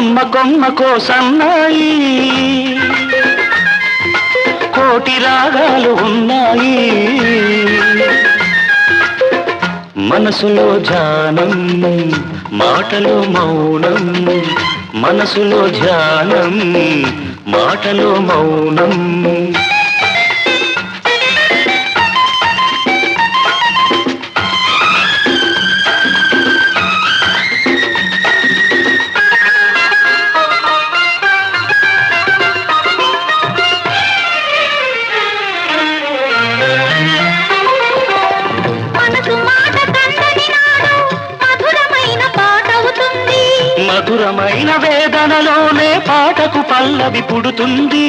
కొమ్మ కొమ్మకో సన్నాయి కోటి రాగాలు ఉన్నాయి. మనసులో ధ్యానం మాటలో మౌనం. మనసులో ధ్యానం మాటలో మౌనం. మధురమైన వేదనలోనే పాటకు పల్లవి పుడుతుంది.